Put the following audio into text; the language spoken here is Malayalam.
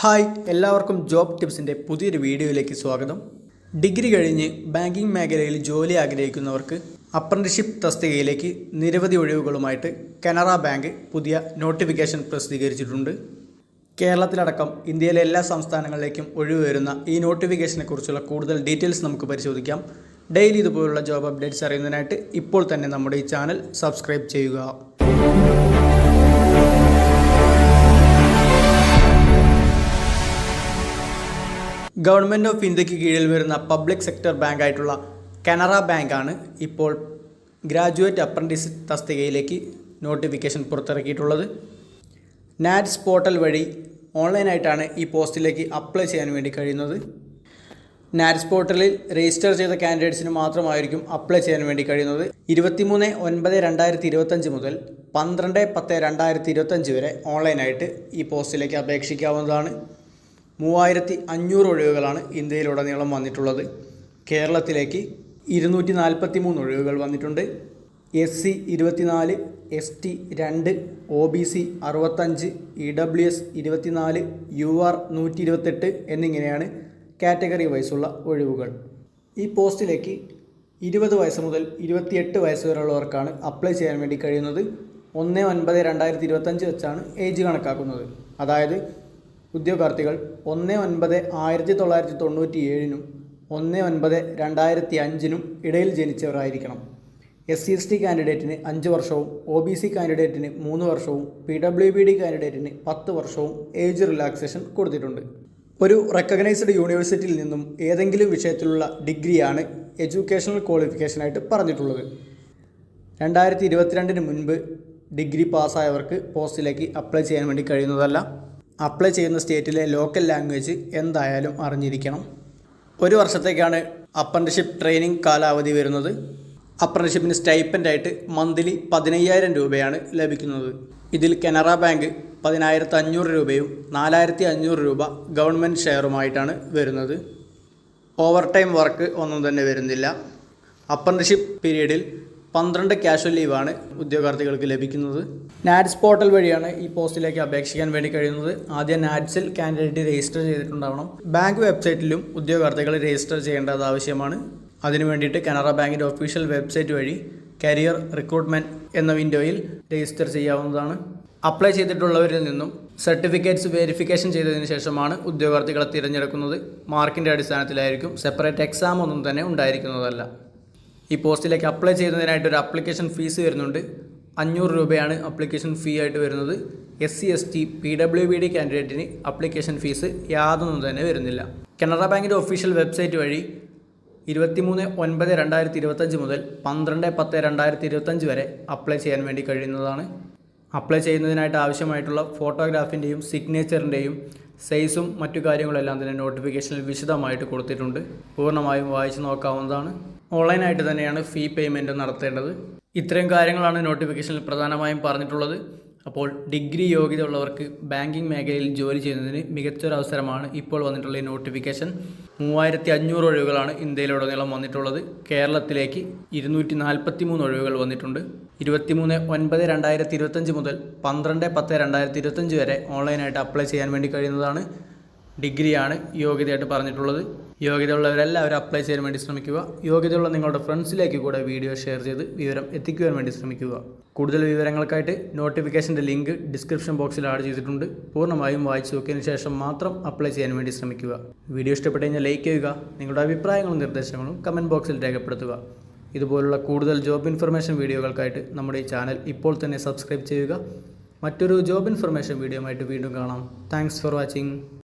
ഹായ് എല്ലാവർക്കും ജോബ് ടിപ്സിന്റെ പുതിയൊരു വീഡിയോയിലേക്ക് സ്വാഗതം. ഡിഗ്രി കഴിഞ്ഞ് ബാങ്കിംഗ് മേഖലയിൽ ജോലി ആഗ്രഹിക്കുന്നവർക്ക് അപ്രന്റിഷിപ്പ് തസ്തികയിലേക്ക് നിരവധി ഒഴിവുകളുമായിട്ട് കനറ ബാങ്ക് പുതിയ നോട്ടിഫിക്കേഷൻ പ്രസിദ്ധീകരിച്ചിട്ടുണ്ട്. കേരളത്തിലടക്കം ഇന്ത്യയിലെ എല്ലാ സംസ്ഥാനങ്ങളിലേക്കും ഒഴിവ് വരുന്ന ഈ നോട്ടിഫിക്കേഷനെ കുറിച്ചുള്ള കൂടുതൽ ഡീറ്റെയിൽസ് നമുക്ക് പരിശോധിക്കാം. ഡെയിലി ഇതുപോലുള്ള ജോബ് അപ്ഡേറ്റ്സ് അറിയുന്നതിനായിട്ട് ഇപ്പോൾ തന്നെ നമ്മുടെ ഈ ചാനൽ സബ്സ്ക്രൈബ് ചെയ്യുക. ഗവൺമെന്റ് ഓഫ് ഇന്ത്യയ്ക്ക് കീഴിൽ വരുന്ന പബ്ലിക് സെക്ടർ ബാങ്ക് ആയിട്ടുള്ള കനറ ബാങ്കാണ് ഇപ്പോൾ ഗ്രാജുവേറ്റ് അപ്രന്റീസ് തസ്തികയിലേക്ക് നോട്ടിഫിക്കേഷൻ പുറത്തിറക്കിയിട്ടുള്ളത്. നാറ്റ്സ് പോർട്ടൽ വഴി ഓൺലൈനായിട്ടാണ് ഈ പോസ്റ്റിലേക്ക് അപ്ലൈ ചെയ്യാൻ വേണ്ടി കഴിയുന്നത്. നാറ്റ്സ് പോർട്ടലിൽ രജിസ്റ്റർ ചെയ്ത കാൻഡിഡേറ്റ്സിന് മാത്രമായിരിക്കും അപ്ലൈ ചെയ്യാൻ വേണ്ടി കഴിയുന്നത്. ഇരുപത്തിമൂന്ന് ഒൻപത് രണ്ടായിരത്തി ഇരുപത്തഞ്ച് മുതൽ പന്ത്രണ്ട് പത്ത് രണ്ടായിരത്തി ഇരുപത്തഞ്ച് വരെ ഓൺലൈനായിട്ട് ഈ പോസ്റ്റിലേക്ക് അപേക്ഷിക്കാവുന്നതാണ്. മൂവായിരത്തി അഞ്ഞൂറ് ഒഴിവുകളാണ് ഇന്ത്യയിലുടനീളം വന്നിട്ടുള്ളത്. കേരളത്തിലേക്ക് ഇരുന്നൂറ്റി നാൽപ്പത്തി മൂന്ന് ഒഴിവുകൾ വന്നിട്ടുണ്ട്. എസ് സി ഇരുപത്തിനാല് എസ് ടി രണ്ട് ഒ ബി സി അറുപത്തഞ്ച് ഇ ഡബ്ല്യു എസ് ഇരുപത്തിനാല് യു ആർ നൂറ്റി ഇരുപത്തെട്ട് എന്നിങ്ങനെയാണ് കാറ്റഗറി വൈസുള്ള ഒഴിവുകൾ. ഈ പോസ്റ്റിലേക്ക് ഇരുപത് വയസ്സ് മുതൽ ഇരുപത്തിയെട്ട് വയസ്സ് വരെയുള്ളവർക്കാണ് അപ്ലൈ ചെയ്യാൻ വേണ്ടി കഴിയുന്നത്. ഒന്ന് ഒൻപത് രണ്ടായിരത്തി ഇരുപത്തഞ്ച് വെച്ചാണ് ഏജ് കണക്കാക്കുന്നത്. അതായത് ഉദ്യോഗാർത്ഥികൾ ഒന്ന് ഒൻപത് ആയിരത്തി തൊള്ളായിരത്തി തൊണ്ണൂറ്റി ഏഴിനും ഒന്ന് ഒൻപത് രണ്ടായിരത്തി അഞ്ചിനും ഇടയിൽ ജനിച്ചവരായിരിക്കണം. എസ് സി എസ് ടി കാൻഡിഡേറ്റിന് അഞ്ച് വർഷവും ഒ ബി സി കാൻഡിഡേറ്റിന് മൂന്ന് വർഷവും പി ഡബ്ല്യു ബി ഡി കാൻഡിഡേറ്റിന് പത്ത് വർഷവും ഏജ് റിലാക്സേഷൻ കൊടുത്തിട്ടുണ്ട്. ഒരു റെക്കഗ്നൈസ്ഡ് യൂണിവേഴ്സിറ്റിയിൽ നിന്നും ഏതെങ്കിലും വിഷയത്തിലുള്ള ഡിഗ്രിയാണ് എഡ്യൂക്കേഷണൽ ക്വാളിഫിക്കേഷനായിട്ട് പറഞ്ഞിട്ടുള്ളത്. രണ്ടായിരത്തി ഇരുപത്തിരണ്ടിന് മുൻപ് ഡിഗ്രി പാസ്സായവർക്ക് പോസ്റ്റിലേക്ക് അപ്ലൈ ചെയ്യാൻ വേണ്ടി കഴിയുന്നതല്ല. അപ്ലൈ ചെയ്യുന്ന സ്റ്റേറ്റിലെ ലോക്കൽ ലാംഗ്വേജ് എന്തായാലും അറിഞ്ഞിരിക്കണം. ഒരു വർഷത്തേക്കാണ് അപ്രന്റിഷിപ്പ് ട്രെയിനിങ് കാലാവധി വരുന്നത്. അപ്രന്റിഷിപ്പിന് സ്റ്റൈപ്പന്റായിട്ട് മന്ത്ലി പതിനയ്യായിരം രൂപയാണ് ലഭിക്കുന്നത്. ഇതിൽ കനറ ബാങ്ക് പതിനായിരത്തി അഞ്ഞൂറ് രൂപയും നാലായിരത്തി അഞ്ഞൂറ് രൂപ ഗവൺമെന്റ് ഷെയറുമായിട്ടാണ് വരുന്നത്. ഓവർ ടൈം വർക്ക് ഒന്നും തന്നെ വരുന്നില്ല. അപ്രന്റിഷിപ്പ് പീരീഡിൽ പന്ത്രണ്ട് കാഷ്വൽ ലീവാണ് ഉദ്യോഗാർത്ഥികൾക്ക് ലഭിക്കുന്നത്. നാറ്റ്സ് പോർട്ടൽ വഴിയാണ് ഈ പോസ്റ്റിലേക്ക് അപേക്ഷിക്കാൻ വേണ്ടി കഴിയുന്നത്. ആദ്യം നാറ്റ്സിൽ കാൻഡിഡേറ്റ് രജിസ്റ്റർ ചെയ്തിട്ടുണ്ടാവണം. ബാങ്ക് വെബ്സൈറ്റിലും ഉദ്യോഗാർത്ഥികൾ രജിസ്റ്റർ ചെയ്യേണ്ടത് ആവശ്യമാണ്. അതിനു വേണ്ടിയിട്ട് കനറ ബാങ്കിന്റെ ഒഫീഷ്യൽ വെബ്സൈറ്റ് വഴി കരിയർ റിക്രൂട്ട്മെന്റ് എന്ന വിൻഡോയിൽ രജിസ്റ്റർ ചെയ്യാവുന്നതാണ്. അപ്ലൈ ചെയ്തിട്ടുള്ളവരിൽ നിന്നും സർട്ടിഫിക്കറ്റ്സ് വെരിഫിക്കേഷൻ ചെയ്തതിന് ശേഷമാണ് ഉദ്യോഗാർത്ഥികളെ തിരഞ്ഞെടുക്കുന്നത്. മാർക്കിന്റെ അടിസ്ഥാനത്തിലായിരിക്കും. സെപ്പറേറ്റ് എക്സാം ഒന്നും തന്നെ ഉണ്ടായിരിക്കുന്നതല്ല. ഈ പോസ്റ്റിലേക്ക് അപ്ലൈ ചെയ്യുന്നതിനായിട്ട് ഒരു അപ്ലിക്കേഷൻ ഫീസ് വരുന്നുണ്ട്. അഞ്ഞൂറ് രൂപയാണ് അപ്ലിക്കേഷൻ ഫീ ആയിട്ട് വരുന്നത്. S C S T P W B D കാൻഡിഡേറ്റിന് application fees യാതൊന്നും തന്നെ വരുന്നില്ല. കനറ ബാങ്കിന്റെ ഒഫീഷ്യൽ വെബ്സൈറ്റ് വഴി ഇരുപത്തിമൂന്ന് ഒൻപത് രണ്ടായിരത്തി ഇരുപത്തഞ്ച് മുതൽ പന്ത്രണ്ട് പത്ത് രണ്ടായിരത്തി ഇരുപത്തഞ്ച് വരെ അപ്ലൈ ചെയ്യാൻ വേണ്ടി കഴിയുന്നതാണ്. അപ്ലൈ ചെയ്യുന്നതിനായിട്ട് ആവശ്യമായിട്ടുള്ള ഫോട്ടോഗ്രാഫിന്റെയും സിഗ്നേച്ചറിന്റെയും സൈസും മറ്റു കാര്യങ്ങളെല്ലാം തന്നെ നോട്ടിഫിക്കേഷനിൽ വിശദമായിട്ട് കൊടുത്തിട്ടുണ്ട്. പൂർണമായും വായിച്ചു നോക്കാവുന്നതാണ്. ഓൺലൈനായിട്ട് തന്നെയാണ് ഫീ പേയ്മെന്റ് നടത്തേണ്ടത്. ഇത്രയും കാര്യങ്ങളാണ് നോട്ടിഫിക്കേഷനിൽ പ്രധാനമായും പറഞ്ഞിട്ടുള്ളത്. അപ്പോൾ ഡിഗ്രി യോഗ്യത ഉള്ളവർക്ക് ബാങ്കിങ് മേഖലയിൽ ജോലി ചെയ്യുന്നതിന് മികച്ചൊരു അവസരമാണ് ഇപ്പോൾ വന്നിട്ടുള്ള ഈ നോട്ടിഫിക്കേഷൻ മൂവായിരത്തി അഞ്ഞൂറ് ഒഴിവുകളാണ് ഇന്ത്യയിലുടനീളം വന്നിട്ടുള്ളത്. കേരളത്തിലേക്ക് ഇരുന്നൂറ്റി നാൽപ്പത്തി മൂന്ന് ഒഴിവുകൾ വന്നിട്ടുണ്ട്. ഇരുപത്തിമൂന്ന് ഒൻപത് രണ്ടായിരത്തി ഇരുപത്തഞ്ച് മുതൽ പന്ത്രണ്ട് പത്ത് രണ്ടായിരത്തി ഇരുപത്തഞ്ച് വരെ ഓൺലൈനായിട്ട് അപ്ലൈ ചെയ്യാൻ വേണ്ടി കഴിയുന്നതാണ്. ഡിഗ്രിയാണ് യോഗ്യതയായിട്ട് പറഞ്ഞിട്ടുള്ളത്. യോഗ്യതയുള്ളവരെല്ലാവരും അപ്ലൈ ചെയ്യാൻ വേണ്ടി ശ്രമിക്കുക. യോഗ്യതയുള്ള നിങ്ങളുടെ ഫ്രണ്ട്സിലേക്ക് കൂടെ വീഡിയോ ഷെയർ ചെയ്ത് വിവരം എത്തിക്കുവാൻ വേണ്ടി ശ്രമിക്കുക. കൂടുതൽ വിവരങ്ങൾക്കായിട്ട് നോട്ടിഫിക്കേഷന്റെ ലിങ്ക് ഡിസ്ക്രിപ്ഷൻ ബോക്സിൽ ആഡ് ചെയ്തിട്ടുണ്ട്. പൂർണമായും വായിച്ചു നോക്കിയതിന് ശേഷം മാത്രം അപ്ലൈ ചെയ്യാൻ വേണ്ടി ശ്രമിക്കുക. വീഡിയോ ഇഷ്ടപ്പെട്ടു കഴിഞ്ഞാൽ ലൈക്ക് ചെയ്യുക. നിങ്ങളുടെ അഭിപ്രായങ്ങളും നിർദ്ദേശങ്ങളും കമന്റ് ബോക്സിൽ രേഖപ്പെടുത്തുക. ഇതുപോലുള്ള കൂടുതൽ ജോബ് ഇൻഫർമേഷൻ വീഡിയോകൾക്കായിട്ട് നമ്മുടെ ഈ ചാനൽ ഇപ്പോൾ തന്നെ സബ്സ്ക്രൈബ് ചെയ്യുക. മറ്റൊരു ജോബ് ഇൻഫർമേഷൻ വീഡിയോ വീണ്ടും കാണാം. Thanks for watching